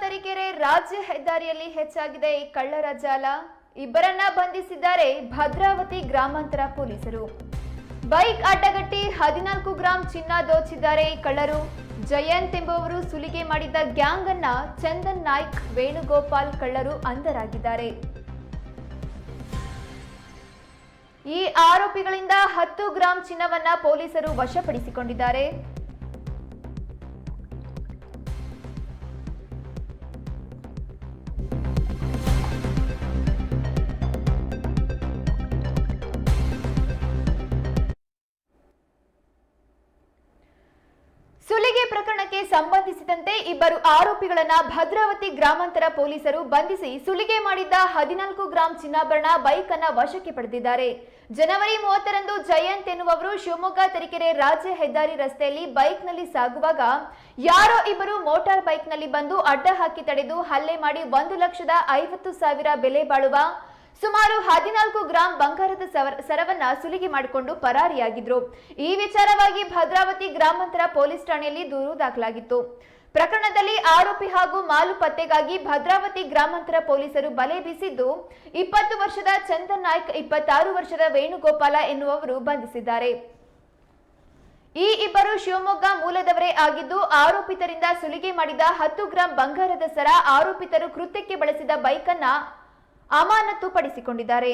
ತರೀಕೆರೆ ರಾಜ್ಯ ಹೆದ್ದಾರಿಯಲ್ಲಿ ಹೆಚ್ಚಾಗಿದೆ ಈ ಕಳ್ಳರ ಜಾಲ. ಇಬ್ಬರನ್ನ ಬಂಧಿಸಿದ್ದಾರೆ ಭದ್ರಾವತಿ ಗ್ರಾಮಾಂತರ ಪೊಲೀಸರು. ಬೈಕ್ ಅಡ್ಡಗಟ್ಟಿ ಹದಿನಾಲ್ಕು ಗ್ರಾಂ ಚಿನ್ನ ದೋಚಿದ್ದಾರೆ ಈ ಕಳ್ಳರು. ಜಯಂತ್ ಎಂಬುವವರು ಸುಲಿಗೆ ಮಾಡಿದ್ದ ಗ್ಯಾಂಗ್ ಅನ್ನ ಚಂದನ್ ನಾಯ್ಕ್, ವೇಣುಗೋಪಾಲ್ ಕಳ್ಳರು ಅಂಧರಾಗಿದ್ದಾರೆ ಈ ಆರೋಪಿಗಳಿಂದ ಹತ್ತು ಗ್ರಾಂ ಚಿನ್ನವನ್ನ ಪೊಲೀಸರು ವಶಪಡಿಸಿಕೊಂಡಿದ್ದಾರೆ. ಸಂಬಂಧಿಸಿದಂತೆ ಇಬ್ಬರು ಆರೋಪಿಗಳನ್ನ ಭದ್ರಾವತಿ ಗ್ರಾಮಾಂತರ ಪೊಲೀಸರು ಬಂಧಿಸಿ ಸುಲಿಗೆ ಮಾಡಿದ್ದ ಹದಿನಾಲ್ಕು ಗ್ರಾಂ ಚಿನ್ನಾಭರಣ ಬೈಕ್ ಅನ್ನ ವಶಕ್ಕೆ ಪಡೆದಿದ್ದಾರೆ. ಜನವರಿ ಮೂವತ್ತರಂದು ಜಯಂತ್ ಎನ್ನುವವರು ಶಿವಮೊಗ್ಗ, ತರೀಕೆರೆ ರಾಜ್ಯ ಹೆದ್ದಾರಿ ರಸ್ತೆಯಲ್ಲಿ ಬೈಕ್ನಲ್ಲಿ ಸಾಗುವಾಗ ಯಾರೋ ಇಬ್ಬರು ಮೋಟಾರ್ ಬೈಕ್ನಲ್ಲಿ ಬಂದು ಅಡ್ಡ ಹಾಕಿ ತಡೆದು ಹಲ್ಲೆ ಮಾಡಿ ಒಂದು ಲಕ್ಷದ ಐವತ್ತು ಸಾವಿರ ಬೆಲೆ ಬಾಳುವ ಸುಮಾರು ಹದಿನಾಲ್ಕು ಗ್ರಾಂ ಬಂಗಾರದ ಸರವನ್ನ ಸುಲಿಗೆ ಮಾಡಿಕೊಂಡು ಪರಾರಿಯಾಗಿದ್ರು. ಈ ವಿಚಾರವಾಗಿ ಭದ್ರಾವತಿ ಗ್ರಾಮಾಂತರ ಪೊಲೀಸ್ ಠಾಣೆಯಲ್ಲಿ ದೂರು ದಾಖಲಾಗಿತ್ತು. ಪ್ರಕರಣದಲ್ಲಿ ಆರೋಪಿ ಹಾಗೂ ಮಾಲು ಪತ್ತೆಗಾಗಿ ಭದ್ರಾವತಿ ಗ್ರಾಮಾಂತರ ಪೊಲೀಸರು ಬಲೆ ಬೀಸಿದ್ದು, ಇಪ್ಪತ್ತು ವರ್ಷದ ಚಂದನ್ ನಾಯ್ಕ್, ಇಪ್ಪತ್ತಾರು ವರ್ಷದ ವೇಣುಗೋಪಾಲ ಎನ್ನುವವರು ಬಂಧಿಸಿದ್ದಾರೆ. ಈ ಇಬ್ಬರು ಶಿವಮೊಗ್ಗ ಮೂಲದವರೇ ಆಗಿದ್ದು, ಆರೋಪಿತರಿಂದ ಸುಲಿಗೆ ಮಾಡಿದ ಹತ್ತು ಗ್ರಾಂ ಬಂಗಾರದ ಸರ ಆರೋಪಿತರು ಕೃತ್ಯಕ್ಕೆ ಬಳಸಿದ ಬೈಕ್ ಅನ್ನ ಅಮಾನತು ಪಡಿಸಿಕೊಂಡಿದ್ದಾರೆ